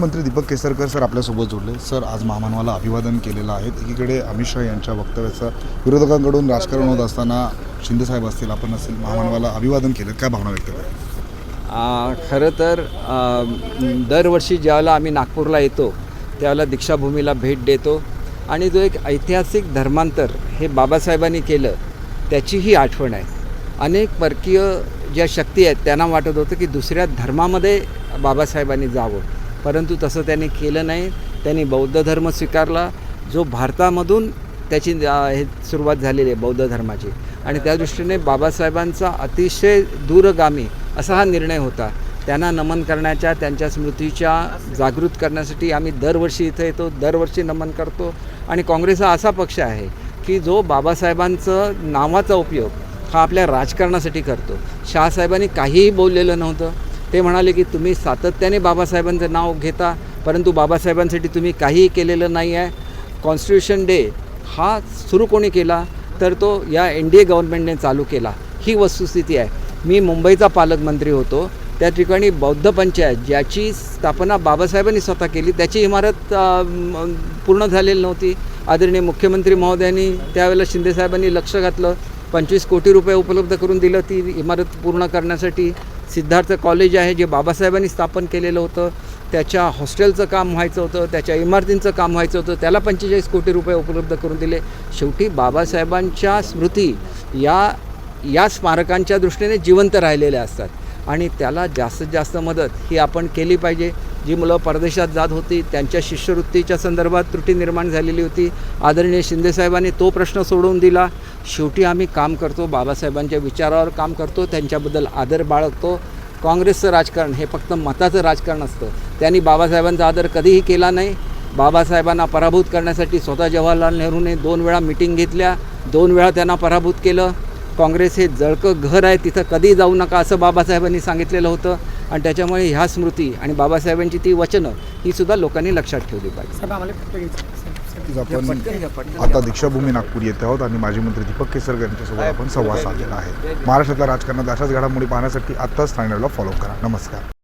मंत्री दीपक केसरकर सर आपल्यासोबत जोडले. सर आज महामानवाला अभिवादन केलेलं आहे. एकीकडे अमित शहा यांच्या वक्तव्याचं विरोधकांकडून राजकारण होत असताना शिंदेसाहेब असतील आपण असेल महामानवाला अभिवादन केलं. काय भावना व्यक्त करा खरं तर दरवर्षी ज्यावेळेला आम्ही नागपूरला येतो त्यावेळेला दीक्षाभूमीला भेट देतो. आणि जो एक ऐतिहासिक धर्मांतर हे बाबासाहेबांनी केलं त्याचीही आठवण आहे. अनेक परकीय ज्या शक्ती आहेत त्यांना वाटत होतं की दुसऱ्या धर्मामध्ये बाबासाहेबांनी जावं. परंतु तसं त्यांनी केलं नाही. त्यांनी बौद्ध धर्म स्वीकारला. जो भारतामधून त्याची हे सुरुवात झालेली आहे बौद्ध धर्माची. आणि त्या दृष्टीने बाबासाहेबांचा अतिशय दूरगामी असा हा निर्णय होता. त्यांना नमन करण्याच्या त्यांच्या स्मृतीच्या जागृत करण्यासाठी आम्ही दरवर्षी इथं येतो दरवर्षी नमन करतो. आणि काँग्रेस हा असा पक्ष आहे की जो बाबासाहेबांचं नावाचा उपयोग हा आपल्या राजकारणासाठी करतो. शहासाहेबांनी काहीही बोललेलं नव्हतं. ते म्हणाले की तुम्ही सातत्याने बाबासाहेबांचं नाव घेता परंतु बाबासाहेबांसाठी तुम्ही काहीही केलेलं नाही आहे. कॉन्स्टिट्यूशन डे हा सुरू कोणी केला तर तो या एन डी ए गव्हर्नमेंटने चालू केला. ही वस्तुस्थिती आहे. मी मुंबईचा पालकमंत्री होतो. त्या ठिकाणी बौद्ध पंचायत ज्याची स्थापना बाबासाहेबांनी स्वतः केली त्याची इमारत पूर्ण झालेली नव्हती. आदरणीय मुख्यमंत्री महोदयांनी त्यावेळेला शिंदेसाहेबांनी लक्ष घातलं. पंचवीस कोटी रुपये उपलब्ध करून दिलं ती इमारत पूर्ण करण्यासाठी. सिद्धार्थ कॉलेज आहे जे बाबासाहेबांनी स्थापन केलेलं होतं. त्याच्या हॉस्टेलचं काम व्हायचं होतं त्याच्या इमारतींचं काम व्हायचं होतं. त्याला पंचेचाळीस कोटी रुपये उपलब्ध करून दिले. शेवटी बाबासाहेबांच्या स्मृती या या स्मारकांच्या दृष्टीने जिवंत राहिलेल्या असतात. आणि त्याला जास्तीत जास्त मदत ही आपण केली पाहिजे. जी मुलं परदेशात जात होती त्यांच्या शिष्यवृत्तीच्या संदर्भात त्रुटी निर्माण झालेली होती. आदरणीय शिंदेसाहेबांनी तो प्रश्न सोडवून दिला. शेवटी आम्ही काम करतो बाबासाहेबांच्या विचारावर काम करतो त्यांच्याबद्दल आदर बाळगतो. काँग्रेसचं राजकारण हे फक्त मताचं राजकारण असतं. त्यांनी बाबासाहेबांचा आदर कधीही केला नाही. बाबासाहेबांना पराभूत करण्यासाठी स्वतः जवाहरलाल नेहरूने दोन वेळा मिटिंग घेतल्या. दोन वेळा त्यांना पराभूत केलं. काँग्रेस हे जळकं घर आहे तिथं कधी जाऊ नका असं बाबासाहेबांनी सांगितलेलं होतं. आणि त्याच्यामुळे ह्या स्मृती आणि बाबासाहेबांची ती वचनं ही सुद्धा लोकांनी लक्षात ठेवली पाहिजे. आता दीक्षाभूमी नागपूर येथे आहोत आणि माजी मंत्री दीपक केसरकर यांच्यासोबत आपण संवाद साधलेला आहे. महाराष्ट्रातल्या राजकारणात अशाच घडामोडी पाहण्यासाठी आत्ताच स्थानिकला फॉलो करा. नमस्कार.